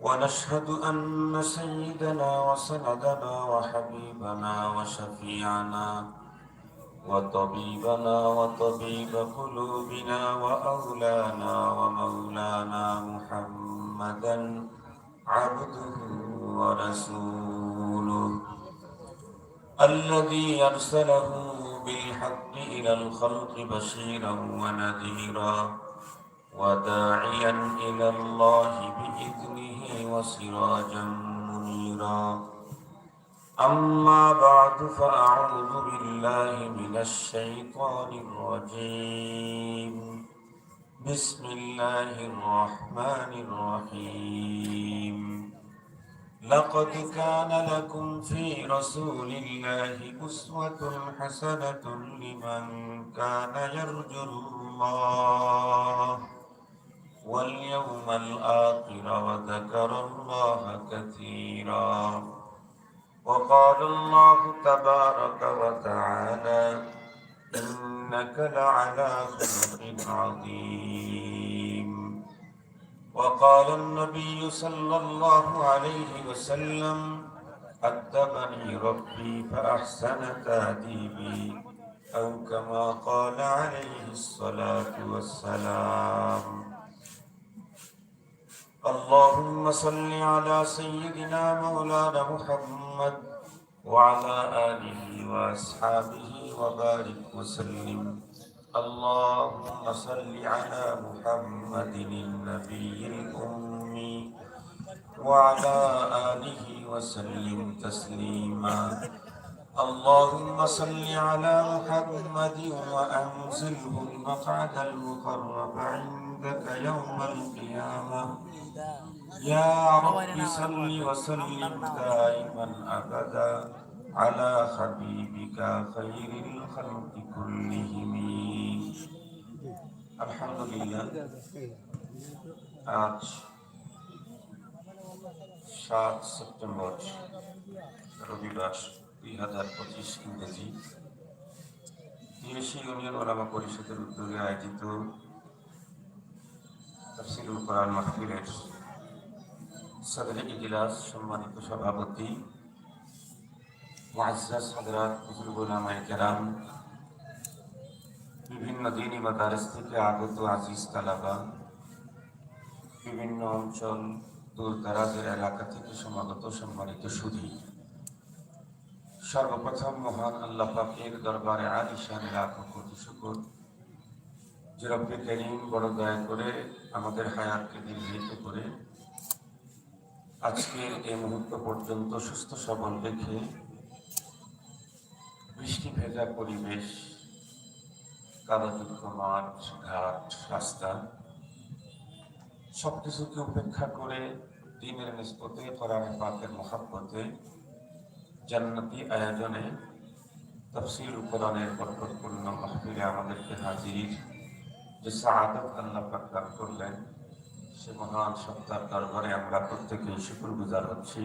ونشهد أن سيدنا وسندنا وحبيبنا وشفيعنا وطبيبنا وطبيب قلوبنا وأولانا ومولانا محمدا عبده ورسوله الذي أرسله بالحق إلى الخلق بشيرا ونذيرا وداعيا إلى الله بإذنه وسراجا منيرا أما بعد فأعوذ بالله من الشيطان الرجيم بسم الله الرحمن الرحيم لقد كان لكم في رسول الله أسوة حسنة لمن كان يرجو الله واليوم الآخر وذكر الله كثيرا. وقال الله تبارك وتعالى إنك لعلى خلق عظيم. وقال النبي صلى الله عليه وسلم أدبني ربي فأحسن تأديبي أو كما قال عليه الصلاة والسلام. اللهم صل على سيدنا مولانا محمد وعلى آله وأصحابه وبارك وسلم. اللهم صل على محمد النبي الأمي وعلى آله وسلم تسليما. اللهم صل على محمد وأنزله المقعد المقرب عندك. يوم القيامة يا رب صل وسلم دائما أبدا على حبيبك خير الخلق كلهم الحمد لله আজ সাত সেপ্টেম্বর রবিবার দুই হাজার পঁচিশ ইংরেজি তিরিশে ইউনিয়ন ওলামা পরিষদের উদ্যোগে আয়োজিত তফসিলুল কোরআন মাহফিলের সদরে ইজলাস সম্মানিত সভাপতি মুআজ্জাজ হযরত কেরাম, বিভিন্ন দিনী মাদারিস থেকে আগত আজিজ তালাবা, বিভিন্ন অঞ্চল দূর দারাজের এলাকা থেকে সমাগত সম্মানিত সুধী। সর্বপ্রথম মহান আল্লাহ পাকের দরবারে আলিশান লাখো কোটি শুকর। রব্বে করিম বড় দয়া করে আমাদের হায়াতকে দীর্ঘিত করে আজকের এই মুহূর্ত পর্যন্ত সুস্থ সবল রেখে বৃষ্টি ভেজা পরিবেশ কাদাযুক্ত মাঠ, ঘাট, রাস্তা, সবকিছুকে উপেক্ষা করে দিনের নিষ্পতে কোরআন পাকের মহাব্বতে জান্নাতি আয়োজনে তফসিল কোরআনের বরকতপূর্ণ মাহফিলে আমাদেরকে হাজির যে সাহাদত আল্লাহ পাক দান করলেন, সে মহান সত্তার দরবারে আমরা প্রত্যেকেই শুকুর গুজার হচ্ছি।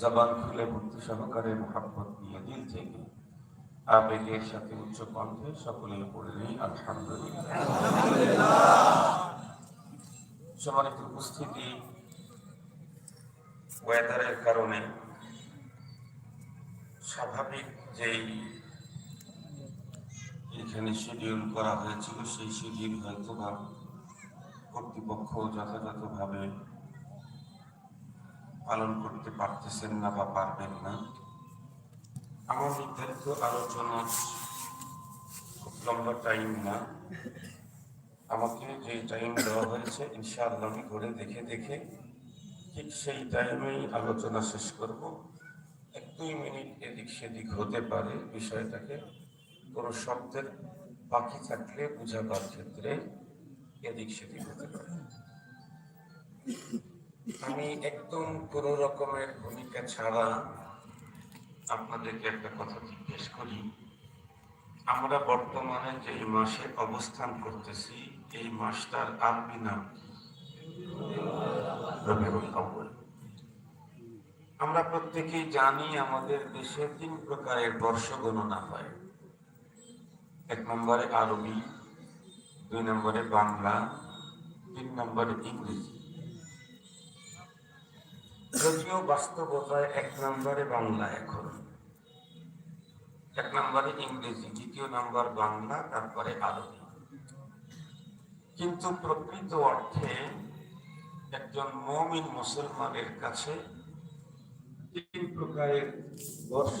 জবান খুলে ভক্তি সহকারে মহাব্বত নিয়ে দিল থেকে আবেগের সাথে উচ্চ কণ্ঠে সকলেই পড়ে নেই আলহামদুলিল্লাহ। সম্মানিত উপস্থিতি ওয়েদারের কারণে স্বাভাবিক যেই এখানে শিডিউল করা হয়েছিল, সেই শিডিউল হয়তো বা কর্তৃপক্ষ যথাযথভাবে পালন করতে পারতেছেন না বা পারবেন না। আমার নির্ধারিত আলোচনা খুব লম্বা টাইম না। আমাকে যে টাইম দেওয়া হয়েছে, ইনশাআল্লাহ আমি ঘরে দেখে দেখে ঠিক সেই টাইমেই আলোচনা শেষ করব। এক দুই মিনিট এদিক সেদিক হতে পারে বিষয়টাকে। কোনো শব্দের বাকি থাকলে বোঝাবার ক্ষেত্রে এদিক সেদিক হতে পারে। আমি একদম কোনো রকমের ভূমিকা ছাড়া আপনাদেরকে একটা কথা জিজ্ঞেস করি। আমরা বর্তমানে যে মাসে অবস্থান করতেছি, এই মাসটার আরবি নাম আমরা প্রত্যেকেই জানি আমাদের দেশে তিন প্রকারের বর্ষ গণনা হয়। এক নম্বরে আরবি, দুই নম্বরে বাংলা, তিন নম্বরে ইংরেজি। যদিও বাস্তবতায় এক নম্বরে বাংলা এখন। এক নম্বরে ইংরেজি, দ্বিতীয় নম্বর বাংলা, তারপরে আরবি। কিন্তু প্রকৃত অর্থে একজন মমিন মুসলমানের কাছে তিন প্রকারের